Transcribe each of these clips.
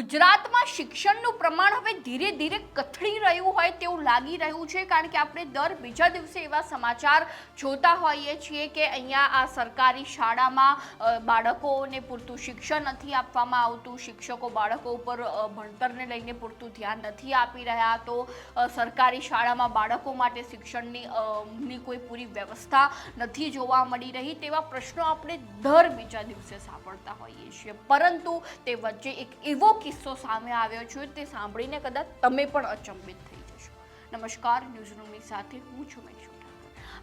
ગુજરાતમાં શિક્ષણનું પ્રમાણ હવે ધીરે ધીરે કથળી રહ્યું હોય તેવું લાગી રહ્યું છે, કારણ કે આપણે દર બીજા દિવસે એવા સમાચાર જોતા હોઈએ છીએ કે અહીંયા આ સરકારી શાળામાં બાળકોને પૂરતું શિક્ષણ નથી આપવામાં આવતું, શિક્ષકો બાળકો ઉપર ભણતરને લઈને પૂરતું ધ્યાન નથી આપી રહ્યા તો સરકારી શાળામાં બાળકો માટે શિક્ષણની કોઈ પૂરી વ્યવસ્થા નથી જોવા મળી રહી તેવા પ્રશ્નો આપણે દર બીજા દિવસે સાંભળતા હોઈએ છીએ. પરંતુ તે વચ્ચે એક એવો કિસ્સો સામે આવ્યો છે તે સાંભળીને કદાચ તમે પણ અચંબિત થઈ જશો. નમસ્કાર ન્યૂઝ રૂમની સાથે હું છું મૈસુ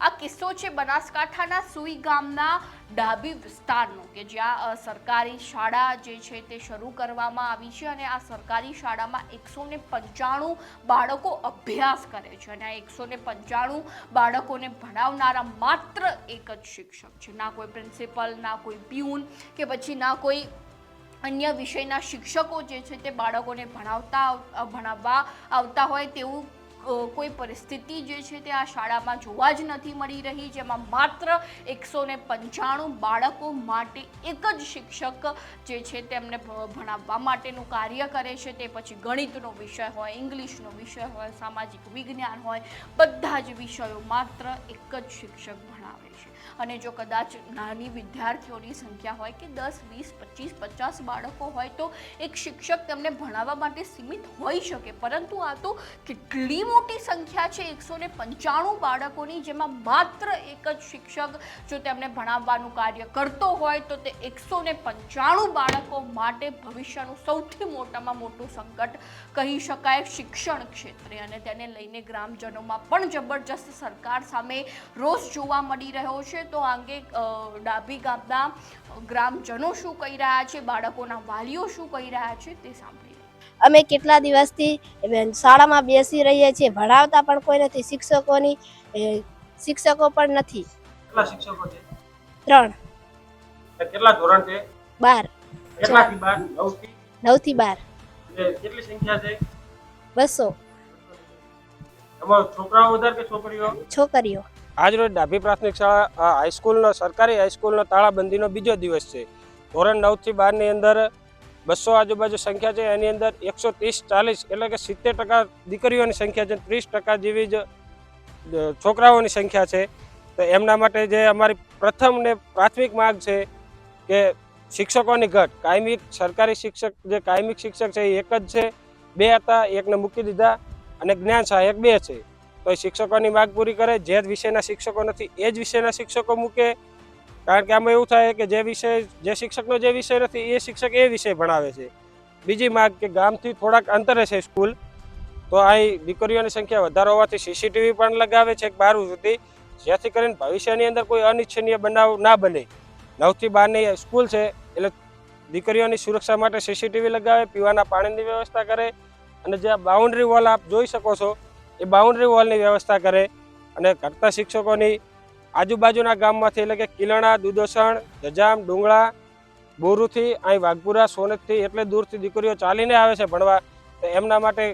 આ કિસ્સો છે બનાસકાંઠાના સુઈ ગામના ડાબી વિસ્તારનો કે જ્યાં સરકારી શાળા જે છે તે શરૂ કરવામાં આવી છે અને આ સરકારી શાળામાં એકસો ને પંચાણું બાળકો અભ્યાસ કરે છે અને આ એકસો ને પંચાણું બાળકોને ભણાવનારા માત્ર એક જ શિક્ષક છે. ના કોઈ પ્રિન્સિપલ, ના કોઈ પ્યુન કે પછી ના કોઈ અન્ય વિષયના શિક્ષકો જે છે તે બાળકોને ભણાવતા ભણાવવા આવતા હોય તેવું કોઈ પરિસ્થિતિ જે છે તે આ શાળામાં જોવા જ નથી મળી રહી, જેમાં માત્ર એકસો ને પંચાણું બાળકો માટે એક જ શિક્ષક જે છે તેમને ભણાવવા માટેનું કાર્ય કરે છે. તે પછી ગણિતનો વિષય હોય, ઇંગ્લિશનો વિષય હોય, સામાજિક વિજ્ઞાન હોય, બધા જ વિષયો માત્ર એક જ શિક્ષક છે. અને જો કદાચ નાની વિદ્યાર્થીઓની સંખ્યા હોય કે દસ, વીસ, પચીસ, પચાસ બાળકો હોય તો એક શિક્ષક તેમને ભણાવવા માટે સીમિત હોઈ શકે. પરંતુ આ તો કેટલી મોટી સંખ્યા છે? એકસો ને પંચાણું બાળકોની જેમાં માત્ર એક જ શિક્ષક જો તેમને ભણાવવાનું કાર્ય કરતો હોય તો તે એકસો ને પંચાણું બાળકો માટે ભવિષ્યનું સૌથી મોટામાં મોટું સંકટ કહી શકાય શિક્ષણ ક્ષેત્રે. અને તેને લઈને ગ્રામજનોમાં પણ જબરજસ્ત સરકાર સામે રોષ જોવા મળી રહ્યો છે તો આ અંગે ડાભી ગામના ગ્રામજનો શું કહી રહ્યા છે બાળકોના વાલીઓ શું કહી રહ્યા છે તે સાંભળી અમે કેટલા દિવસથી શાળામાં બેસી રહીએ છીએ ભણાવતા પણ કોઈ નથી શિક્ષકોની શિક્ષકો પણ નથી. કેટલા શિક્ષકો છે? ત્રણ. કેટલા ધોરણ છે? બાર. કેટલાથી બાર? નવથી નવથી બાર. કેટલી સંખ્યા છે? બસો. તમારો છોકરાઓ વધારે કે છોકરીઓ? છોકરીઓ. આજરોજ ડાભી પ્રાથમિક શાળા હાઈસ્કૂલનો સરકારી હાઈસ્કૂલનો તાળાબંધીનો બીજો દિવસ છે. ધોરણ નવથી બારની અંદર બસો આજુબાજુ સંખ્યા છે. એની અંદર એકસો ત્રીસ ચાલીસ એટલે કે સિત્તેર ટકા દીકરીઓની સંખ્યા છે. ત્રીસ ટકા જેવી જ છોકરાઓની સંખ્યા છે. તો એમના માટે જે અમારી પ્રથમ ને પ્રાથમિક માગ છે કે શિક્ષકોની ઘટ. કાયમી સરકારી શિક્ષક, જે કાયમિક શિક્ષક છે એ એક જ છે. બે હતા, એકને મૂકી દીધા અને જ્ઞાન સહાયક બે છે. તો એ શિક્ષકોની માગ પૂરી કરે, જે વિષયના શિક્ષકો નથી, એ જ વિષયના શિક્ષકો મૂકે. કારણ કે આમાં એવું થાય કે જે વિષય, જે શિક્ષકનો જે વિષય નથી, એ શિક્ષક એ વિષય ભણાવે છે. બીજી માગ કે ગામથી થોડાક અંતરે છે સ્કૂલ, તો અહીં દીકરીઓની સંખ્યા વધારો હોવાથી સીસીટીવી પણ લગાવે છે બાર સુધી. જેથી કરીને ભવિષ્યની અંદર કોઈ અનિચ્છનીય બનાવ ના બને. નવથી બારની સ્કૂલ છે, એટલે દીકરીઓની સુરક્ષા માટે સીસીટીવી લગાવે, પીવાના પાણીની વ્યવસ્થા કરે, અને જે બાઉન્ડ્રી વોલ આપ જોઈ શકો છો એ બાઉન્ડ્રી વોલની વ્યવસ્થા કરે અને કરતા શિક્ષકોની આજુબાજુના ગામમાંથી એટલે કે કિલણા દુદોસણ જજામ, ડુંગળા, બોરુથી, અહીં વાઘપુરા સોનતથી એટલે દૂરથી દીકરીઓ ચાલીને આવે છે ભણવા. તો એમના માટે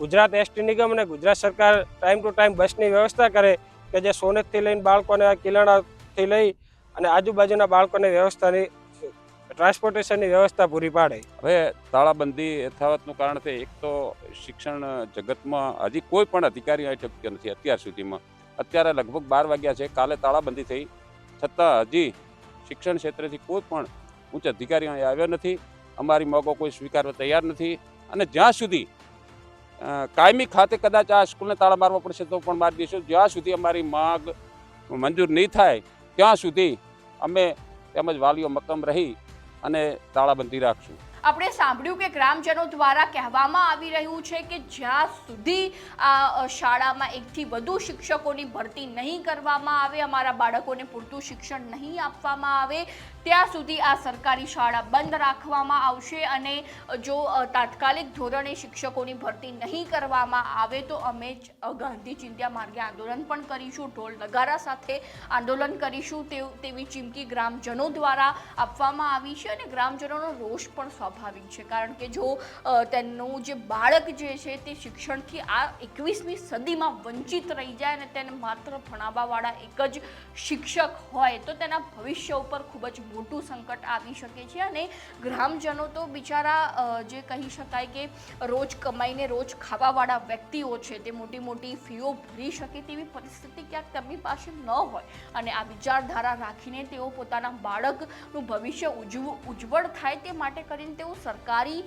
ગુજરાત એસટી નિગમ અને ગુજરાત સરકાર ટાઈમ ટુ ટાઈમ બસની વ્યવસ્થા કરે કે જે સોનેતથી લઈને બાળકોને કિલણાથી લઈ અને આજુબાજુના બાળકોને વ્યવસ્થાની ટ્રાન્સપોર્ટેશનની વ્યવસ્થા પૂરી પાડે. હવે તાળાબંધી યથાવતનું કારણ છે, એક તો શિક્ષણ જગતમાં હજી કોઈ પણ અધિકારી અહીં ચૂક્યો નથી અત્યાર સુધીમાં. અત્યારે લગભગ બાર વાગ્યા છે, કાલે તાળાબંધી થઈ. છતાં હજી શિક્ષણ ક્ષેત્રેથી કોઈ પણ ઉચ્ચ અધિકારી અહીં આવ્યો નથી. અમારી મોગો કોઈ સ્વીકારવા તૈયાર નથી. અને જ્યાં સુધી કાયમી ખાતે કદાચ આ સ્કૂલને તાળા મારવા પડશે તો પણ મારી દઈશું જ્યાં સુધી અમારી માગ મંજૂર નહીં થાય, ત્યાં સુધી અમે તેમજ વાલીઓ મક્કમ રહી અને તાળાબંધી રાખશું. આપણે સાંભળ્યું કે ગ્રામજનો દ્વારા કહેવામાં આવી રહ્યું છે કે જ્યાં સુધી આ શાળામાં એકથી વધુ શિક્ષકોની ભરતી નહીં કરવામાં આવે, અમારા બાળકોને પૂરતું શિક્ષણ નહીં આપવામાં આવે, ત્યાં સુધી આ સરકારી શાળા બંધ રાખવામાં આવશે અને જો તાત્કાલિક ધોરણે શિક્ષકોની ભરતી નહીં કરવામાં આવે તો અમે જ ગાંધી ચિંત્યા માર્ગે આંદોલન પણ કરીશું, ઢોલ નગારા સાથે આંદોલન કરીશું તેવ- તેવી ચીમકી ગ્રામજનો દ્વારા આપવામાં આવી છે અને ગ્રામજનોનો રોષ પણ સ્વાભાવિક છે. કારણ કે જો તેનું જે બાળક જે છે તે શિક્ષણથી આ એકવીસમી સદીમાં વંચિત રહી જાય અને તેને માત્ર ભણાવવાવાળા એક જ શિક્ષક હોય, તો તેના ભવિષ્ય ઉપર ખૂબ જ મોટું સંકટ આવી શકે છે. અને ગ્રામજનો તો બિચારા જે કહી શકાય કે રોજ કમાઈને રોજ ખાવાવાળા વ્યક્તિઓ છે, તે મોટી મોટી ફીઓ ભરી શકે તેવી પરિસ્થિતિ ક્યાંક તેમની પાસે ન હોય. અને આ વિચારધારા રાખીને તેઓ પોતાના બાળકનું ભવિષ્ય ઉજવ, ઉજ્જવળ થાય તે માટે કરીને તેઓ સરકારી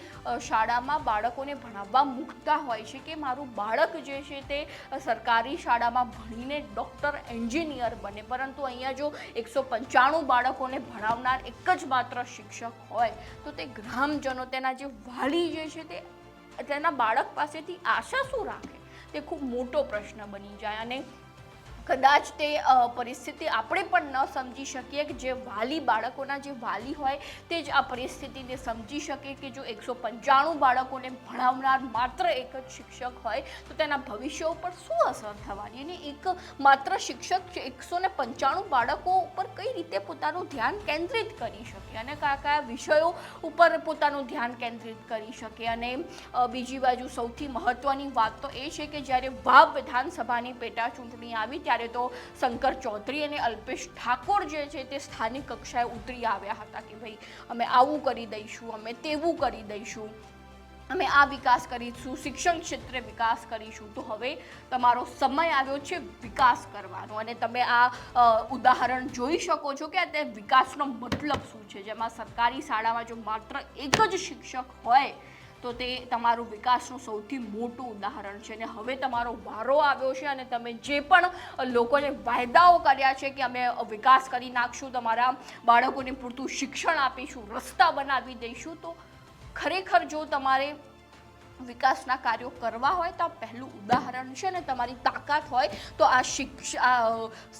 શાળામાં બાળકોને ભણાવવા મૂકતા હોય છે કે મારું બાળક જે છે તે સરકારી શાળામાં ભણીને ડૉક્ટર, એન્જિનિયર બને. પરંતુ અહીંયા જો એકસો પંચાણું બાળકોને ભણાવનાર એક જ માત્ર શિક્ષક હોય, તો તે ગ્રામજનો તેના જે વાલી જે છે તે, તેના બાળક પાસેથી આશા શું રાખે? તે ખૂબ મોટો પ્રશ્ન બની જાય અને કદાચ તે પરિસ્થિતિ આપણે પણ ન સમજી શકીએ કે જે વાલી બાળકોના જે વાલી હોય તે જ આ પરિસ્થિતિને સમજી શકે કે જો એકસો પંચાણું બાળકોને ભણાવનાર માત્ર એક જ શિક્ષક હોય, તો તેના ભવિષ્ય ઉપર શું અસર થવાની? અને એક માત્ર શિક્ષક એકસો ને પંચાણું બાળકો ઉપર કઈ રીતે પોતાનું ધ્યાન કેન્દ્રિત કરી શકે? અને કયા કયા વિષયો ઉપર પોતાનું ધ્યાન કેન્દ્રિત કરી શકે? અને બીજી બાજુ સૌથી મહત્ત્વની વાત તો એ છે કે જ્યારે વાવ વિધાનસભાની પેટા ચૂંટણી આવી ત્યારે તો શંકર ચૌધરી અને અલ્પેશ ઠાકોર જે છે તે સ્થાનિક કક્ષાએ ઉતરી આવ્યા હતા કે ભાઈ અમે આવું કરી દઈશું, અમે તેવું કરી દઈશું, અમે આ વિકાસ કરીશું, શિક્ષણ ક્ષેત્રે વિકાસ કરીશું. તો હવે તમારો સમય આવ્યો છે વિકાસ કરવાનો અને તમે આ ઉદાહરણ જોઈ શકો છો કે તે વિકાસનો મતલબ શું છે? જેમાં સરકારી શાળામાં જો માત્ર એક જ શિક્ષક હોય તો તે તમારું વિકાસનું સૌથી મોટું ઉદાહરણ છે. અને હવે તમારો વારો આવ્યો છે અને તમે જે પણ લોકોને વાયદાઓ કર્યા છે કે અમે વિકાસ કરી નાખશું, તમારા બાળકોને પૂરતું શિક્ષણ આપીશું, રસ્તા બનાવી દઈશું, તો ખરેખર જો તમારે વિકાસના કાર્યો કરવા હોય તો આ પહેલું ઉદાહરણ છે ને તમારી તાકાત હોય તો આ શિક્ષા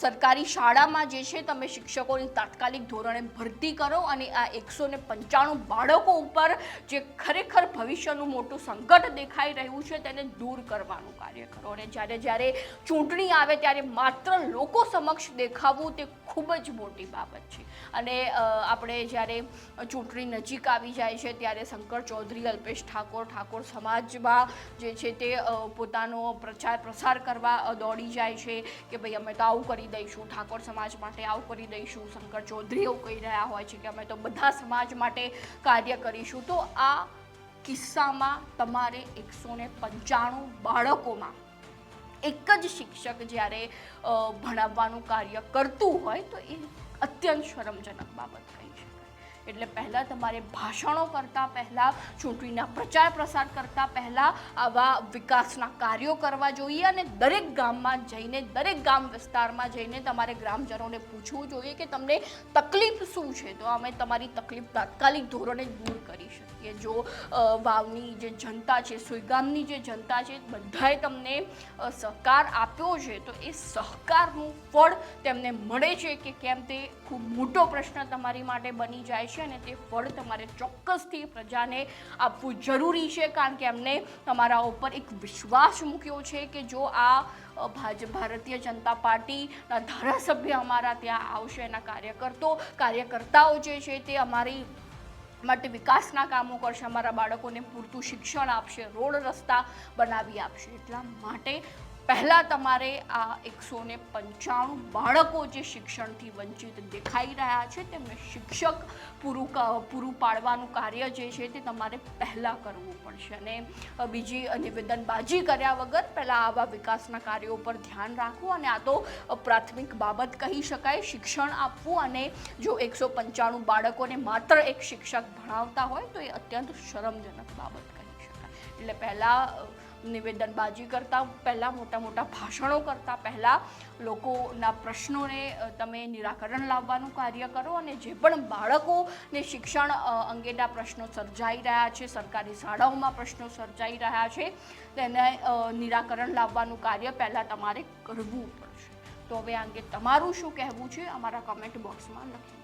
સરકારી શાળામાં જે છે તમે શિક્ષકોની તાત્કાલિક ધોરણે ભરતી કરો અને આ એકસો ને પંચાણું બાળકો ઉપર જે ખરેખર ભવિષ્યનું મોટું સંકટ દેખાઈ રહ્યું છે તેને દૂર કરવાનું કાર્ય કરો. અને જ્યારે જ્યારે ચૂંટણી આવે ત્યારે માત્ર લોકો સમક્ષ દેખાવું તે ખૂબ જ મોટી બાબત છે. અને આપણે જ્યારે ચૂંટણી નજીક આવી જાય છે ત્યારે શંકર ચૌધરી, અલ્પેશ ઠાકોર ઠાકોર સમાજમાં જે છે તે પોતાનો પ્રચાર પ્રસાર કરવા દોડી જાય છે કે ભાઈ અમે તો આવું કરી દઈશું, ઠાકોર સમાજ માટે આવું કરી દઈશું, શંકર ચૌધરી એવું કહી રહ્યા હોય છે કે અમે તો બધા સમાજ માટે કાર્ય કરીશું. તો આ કિસ્સામાં તમારે એકસો ને પંચાણું બાળકોમાં એક જ શિક્ષક જ્યારે ભણાવવાનું કાર્ય કરતું હોય તો એ અત્યંત શરમજનક બાબત કહી શકાય એટલે પહેલાં તમારે ભાષણો કરતાં પહેલાં, ચૂંટણીના પ્રચાર પ્રસાર કરતાં પહેલાં આવા વિકાસના કાર્યો કરવા જોઈએ અને દરેક ગામમાં જઈને, દરેક ગામ વિસ્તારમાં જઈને તમારે ગ્રામજનોને પૂછવું જોઈએ કે તમને તકલીફ શું છે? તો અમે તમારી તકલીફ તાત્કાલિક ધોરણે દૂર કરી શકીએ. જો વાવની જે જનતા છે, સુઈગામની જે જનતા છે, બધાએ તમને સહકાર આપ્યો છે, તો એ સહકારનું ફળ તેમને મળે છે કે કેમ તે ખૂબ મોટો પ્રશ્ન તમારી માટે બની જાય છે. અને તે ફળ તમારે ચોક્કસથી પ્રજાને આપવું જરૂરી છે, કારણ કે એમને તમારા ઉપર એક વિશ્વાસ મૂક્યો છે કે જો આ ભાજપ ભાજ, ભારતીય જનતા પાર્ટીના ધારાસભ્ય અમારા ત્યાં આવશે, એના કાર્યકર્તો, કાર્યકર્તાઓ જે છે તે અમારી માટે વિકાસના કામો કરશે, અમારા બાળકોને પૂરતું શિક્ષણ આપશે, રોડ રસ્તા બનાવી આપશે, એટલા માટે પહેલાં તમારે આ એકસો ને પંચાણું બાળકો જે શિક્ષણથી વંચિત દેખાઈ રહ્યા છે, તેમને શિક્ષક પૂરું પૂરું પાડવાનું કાર્ય જે છે તે તમારે પહેલાં કરવું પડશે. અને બીજી નિવેદનબાજી કર્યા વગર પહેલાં આવા વિકાસના કાર્યો પર ધ્યાન રાખવું અને આ તો પ્રાથમિક બાબત કહી શકાય, શિક્ષણ આપવું અને જો એકસો પંચાણું બાળકોને માત્ર એક શિક્ષક ભણાવતા હોય તો એ અત્યંત શરમજનક બાબત કહી શકાય. એટલે પહેલાં નિવેદનબાજી કરતાં, પહેલાં મોટા મોટા ભાષણો કરતાં, પહેલાં લોકોના પ્રશ્નોને તમે નિરાકરણ લાવવાનું કાર્ય કરો અને જે પણ બાળકોને શિક્ષણ અંગેના પ્રશ્નો સર્જાઈ રહ્યા છે, સરકારી શાળાઓમાં પ્રશ્નો સર્જાઈ રહ્યા છે, તેને નિરાકરણ લાવવાનું કાર્ય પહેલાં તમારે કરવું પડશે. તો હવે આ અંગે તમારું શું કહેવું છે? અમારા કમેન્ટ બોક્સમાં લખી